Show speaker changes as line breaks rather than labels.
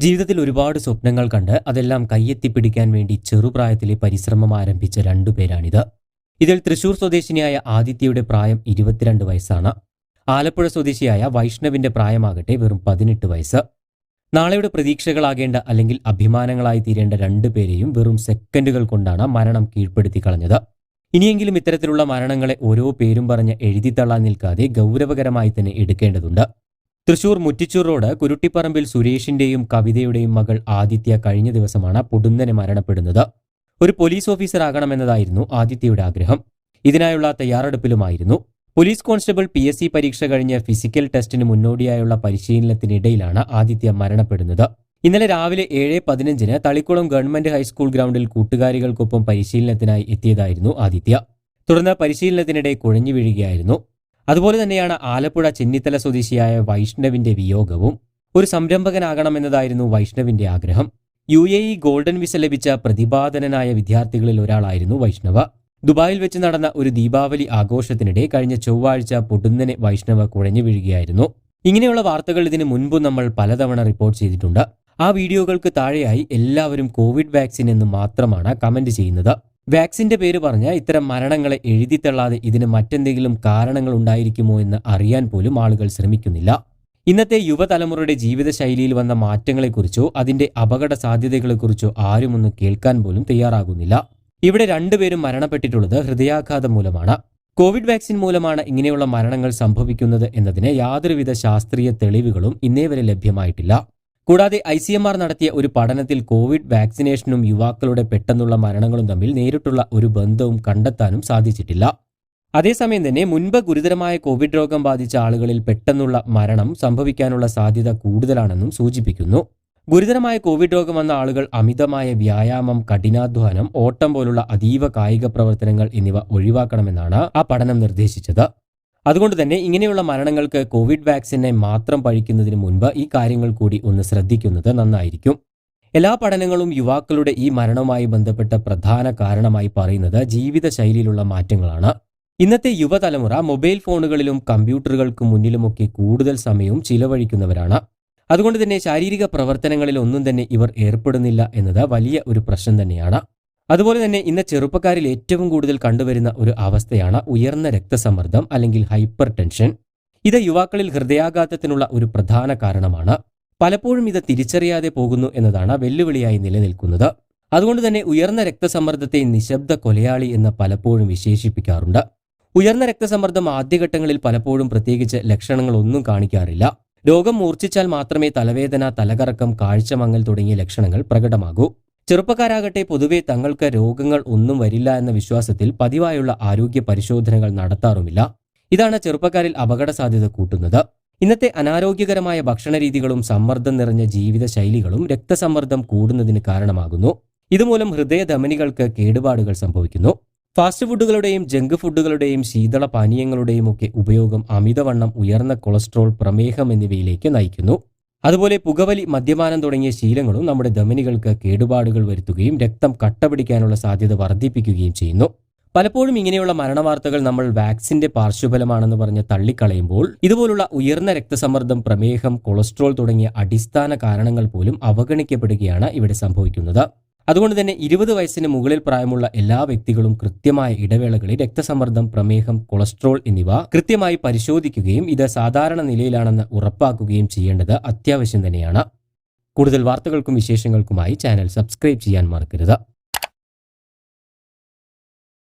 ജീവിതത്തിൽ ഒരുപാട് സ്വപ്നങ്ങൾ കണ്ട് അതെല്ലാം കയ്യെത്തിപ്പിടിക്കാൻ വേണ്ടി ചെറുപ്രായത്തിലെ പരിശ്രമം ആരംഭിച്ച രണ്ടുപേരാണിത് ഇതിൽ തൃശൂർ സ്വദേശിനിയായ ആദിത്യയുടെ പ്രായം ഇരുപത്തിരണ്ട് വയസ്സാണ്. ആലപ്പുഴ സ്വദേശിയായ വൈഷ്ണവിന്റെ പ്രായമാകട്ടെ വെറും പതിനെട്ട് വയസ്സ്. നാളെയുടെ പ്രതീക്ഷകളാകേണ്ട അല്ലെങ്കിൽ അഭിമാനങ്ങളായി തീരേണ്ട രണ്ടുപേരെയും വെറും സെക്കൻഡുകൾ കൊണ്ടാണ് മരണം കീഴ്പ്പെടുത്തി കളഞ്ഞത്. ഇനിയെങ്കിലും ഇത്തരത്തിലുള്ള മരണങ്ങളെ ഓരോ പേരും പറഞ്ഞ് എഴുതിത്തള്ളാൻ നിൽക്കാതെ ഗൗരവകരമായി തന്നെ എടുക്കേണ്ടതുണ്ട്. തൃശൂർ മുറ്റിച്ചൂർ റോഡ് കുരുട്ടിപ്പറമ്പിൽ സുരേഷിന്റെയും കവിതയുടെയും മകൾ ആദിത്യ കഴിഞ്ഞ ദിവസമാണ് പൊടുന്നനെ മരണപ്പെടുന്നത്. ഒരു പോലീസ് ഓഫീസർ ആകണമെന്നതായിരുന്നു ആദിത്യയുടെ ആഗ്രഹം. ഇതിനായുള്ള തയ്യാറെടുപ്പിലുമായിരുന്നു. Police constable P S C പരീക്ഷ കഴിഞ്ഞ് ഫിസിക്കൽ ടെസ്റ്റിന് മുന്നോടിയായുള്ള പരിശീലനത്തിനിടയിലാണ് ആദിത്യ മരണപ്പെടുന്നത്. ഇന്നലെ രാവിലെ ഏഴ് പതിനഞ്ചിന് തളിക്കുളം ഗവൺമെന്റ് ഹൈസ്കൂൾ ഗ്രൗണ്ടിൽ കൂട്ടുകാരികൾക്കൊപ്പം പരിശീലനത്തിനായി എത്തിയതായിരുന്നു ആദിത്യ. തുടർന്ന് പരിശീലനത്തിനിടെ കുഴഞ്ഞു വീഴുകയായിരുന്നു. അതുപോലെ തന്നെയാണ് ആലപ്പുഴ ചെന്നിത്തല സ്വദേശിയായ വൈഷ്ണവിന്റെ വിയോഗവും ഒരു സംരംഭകനാകണമെന്നതായിരുന്നു വൈഷ്ണവിന്റെ ആഗ്രഹം. U A E golden visa ലഭിച്ച പ്രതിപാദനനായ വിദ്യാർത്ഥികളിൽ ഒരാളായിരുന്നു വൈഷ്ണവ. ദുബായിൽ വെച്ച് നടന്ന ഒരു ദീപാവലി ആഘോഷത്തിനിടെ കഴിഞ്ഞ ചൊവ്വാഴ്ച പൊടുന്നനെ വൈഷ്ണവ കുഴഞ്ഞു വീഴുകയായിരുന്നു. ഇങ്ങനെയുള്ള വാർത്തകൾ ഇതിനു മുൻപ് നമ്മൾ പലതവണ റിപ്പോർട്ട് ചെയ്തിട്ടുണ്ട്. ആ വീഡിയോകൾക്ക് താഴെയായി എല്ലാവരും കോവിഡ് വാക്സിൻ എന്ന് മാത്രമാണ് കമന്റ് ചെയ്യുന്നത്. വാക്സിന്റെ പേര് പറഞ്ഞ ഇത്തരം മരണങ്ങളെ എഴുതിത്തള്ളാതെ ഇതിന് മറ്റെന്തെങ്കിലും കാരണങ്ങൾ ഉണ്ടായിരിക്കുമോ എന്ന് അറിയാൻ പോലും ആളുകൾ ശ്രമിക്കുന്നില്ല. ഇന്നത്തെ യുവതലമുറയുടെ ജീവിതശൈലിയിൽ വന്ന മാറ്റങ്ങളെക്കുറിച്ചോ അതിന്റെ അപകട സാധ്യതകളെക്കുറിച്ചോ ആരുമൊന്നും കേൾക്കാൻ പോലും തയ്യാറാകുന്നില്ല. ഇവിടെ രണ്ടുപേരും മരണപ്പെട്ടിട്ടുള്ളത് ഹൃദയാഘാതം മൂലമാണ്. കോവിഡ് വാക്സിൻ മൂലമാണ് ഇങ്ങനെയുള്ള മരണങ്ങൾ സംഭവിക്കുന്നത് എന്നതിന് യാതൊരുവിധ ശാസ്ത്രീയ തെളിവുകളും ഇന്നേ ലഭ്യമായിട്ടില്ല. കൂടാതെ ഐ സി എം ആർ നടത്തിയ ഒരു പഠനത്തിൽ കോവിഡ് വാക്സിനേഷനും യുവാക്കളുടെ പെട്ടെന്നുള്ള മരണങ്ങളും തമ്മിൽ നേരിട്ടുള്ള ഒരു ബന്ധവും കണ്ടെത്താനും സാധിച്ചിട്ടില്ല. അതേസമയം തന്നെ മുൻപ് ഗുരുതരമായ കോവിഡ് രോഗം ബാധിച്ച ആളുകളിൽ പെട്ടെന്നുള്ള മരണം സംഭവിക്കാനുള്ള സാധ്യത കൂടുതലാണെന്നും സൂചിപ്പിക്കുന്നു. ഗുരുതരമായ കോവിഡ് രോഗം വന്ന ആളുകൾ അമിതമായ വ്യായാമം കഠിനാധ്വാനം ഓട്ടം പോലുള്ള അതീവ കായിക പ്രവർത്തനങ്ങൾ എന്നിവ ഒഴിവാക്കണമെന്നാണ് ആ പഠനം നിർദ്ദേശിച്ചത്. അതുകൊണ്ട് തന്നെ ഇങ്ങനെയുള്ള മരണങ്ങൾക്ക് കോവിഡ് വാക്സിനെ മാത്രം പഴിക്കുന്നതിന് മുൻപ് ഈ കാര്യങ്ങൾ കൂടി ഒന്ന് ശ്രദ്ധിക്കുന്നത് നന്നായിരിക്കും. എല്ലാ പഠനങ്ങളും യുവാക്കളുടെ ഈ മരണവുമായി ബന്ധപ്പെട്ട പ്രധാന കാരണമായി പറയുന്നത് ജീവിതശൈലിയിലുള്ള മാറ്റങ്ങളാണ്. ഇന്നത്തെ യുവതലമുറ മൊബൈൽ ഫോണുകളിലും കമ്പ്യൂട്ടറുകൾക്ക് മുന്നിലുമൊക്കെ കൂടുതൽ സമയവും ചിലവഴിക്കുന്നവരാണ്. അതുകൊണ്ട് തന്നെ ശാരീരിക പ്രവർത്തനങ്ങളിൽ ഒന്നും തന്നെ ഇവർ ഏർപ്പെടുന്നില്ല എന്നത് വലിയ ഒരു പ്രശ്നം തന്നെയാണ്. അതുപോലെ തന്നെ ഇന്ന് ചെറുപ്പക്കാരിൽ ഏറ്റവും കൂടുതൽ കണ്ടുവരുന്ന ഒരു അവസ്ഥയാണ് ഉയർന്ന രക്തസമ്മർദ്ദം അല്ലെങ്കിൽ ഹൈപ്പർ ടെൻഷൻ ഇത് യുവാക്കളിൽ ഹൃദയാഘാതത്തിനുള്ള ഒരു പ്രധാന കാരണമാണ്. പലപ്പോഴും ഇത് തിരിച്ചറിയാതെ പോകുന്നു എന്നതാണ് വെല്ലുവിളിയായി നിലനിൽക്കുന്നത്. അതുകൊണ്ട് തന്നെ ഉയർന്ന രക്തസമ്മർദ്ദത്തെ നിശബ്ദ കൊലയാളി എന്ന് പലപ്പോഴും വിശേഷിപ്പിക്കാറുണ്ട്. ഉയർന്ന രക്തസമ്മർദ്ദം ആദ്യഘട്ടങ്ങളിൽ പലപ്പോഴും പ്രത്യേകിച്ച് ലക്ഷണങ്ങളൊന്നും കാണിക്കാറില്ല. രോഗം മൂർച്ഛിച്ചാൽ മാത്രമേ തലവേദന തലകറക്കം കാഴ്ചമങ്ങൽ തുടങ്ങിയ ലക്ഷണങ്ങൾ പ്രകടമാകൂ. ചെറുപ്പക്കാരാകട്ടെ പൊതുവെ തങ്ങൾക്ക് രോഗങ്ങൾ ഒന്നും വരില്ല എന്ന വിശ്വാസത്തിൽ പതിവായുള്ള ആരോഗ്യ പരിശോധനകൾ നടത്താറുമില്ല. ഇതാണ് ചെറുപ്പക്കാരിൽ അപകട സാധ്യത കൂട്ടുന്നത്. ഇന്നത്തെ അനാരോഗ്യകരമായ ഭക്ഷണരീതികളും സമ്മർദ്ദം നിറഞ്ഞ ജീവിതശൈലികളും രക്തസമ്മർദ്ദം കൂടുന്നതിന് കാരണമാകുന്നു. ഇതുമൂലം ഹൃദയധമനികൾക്ക് കേടുപാടുകൾ സംഭവിക്കുന്നു. ഫാസ്റ്റ് ഫുഡുകളുടെയും ജങ്ക് ഫുഡുകളുടെയും ശീതള പാനീയങ്ങളുടെയും ഒക്കെ ഉപയോഗം അമിതവണ്ണം ഉയർന്ന കൊളസ്ട്രോൾ പ്രമേഹം എന്നിവയിലേക്ക് നയിക്കുന്നു. അതുപോലെ പുകവലി മദ്യപാനം തുടങ്ങിയ ശീലങ്ങളും നമ്മുടെ ധമനികൾക്ക് കേടുപാടുകൾ വരുത്തുകയും രക്തം കട്ടപിടിക്കാനുള്ള സാധ്യത വർദ്ധിപ്പിക്കുകയും ചെയ്യുന്നു. പലപ്പോഴും ഇങ്ങനെയുള്ള മരണവാർത്തകൾ നമ്മൾ വാക്സിന്റെ പാർശ്വഫലമാണെന്ന് പറഞ്ഞ് തള്ളിക്കളയുമ്പോൾ ഇതുപോലുള്ള ഉയർന്ന രക്തസമ്മർദ്ദം പ്രമേഹം കൊളസ്ട്രോൾ തുടങ്ങിയ അടിസ്ഥാന കാരണങ്ങൾ പോലും അവഗണിക്കപ്പെടുകയാണ് ഇവിടെ സംഭവിക്കുന്നത്. അതുകൊണ്ട് തന്നെ ഇരുപത് വയസ്സിന് മുകളിൽ പ്രായമുള്ള എല്ലാ വ്യക്തികളും കൃത്യമായ ഇടവേളകളിൽ രക്തസമ്മർദ്ദം പ്രമേഹം കൊളസ്ട്രോൾ എന്നിവ കൃത്യമായി പരിശോധിക്കുകയും ഇത് സാധാരണ നിലയിലാണെന്ന് ഉറപ്പാക്കുകയും ചെയ്യേണ്ടത് അത്യാവശ്യം തന്നെയാണ്. കൂടുതൽ വാർത്തകൾക്കും വിശേഷങ്ങൾക്കുമായി ചാനൽ സബ്സ്ക്രൈബ് ചെയ്യാൻ മറക്കരുത്.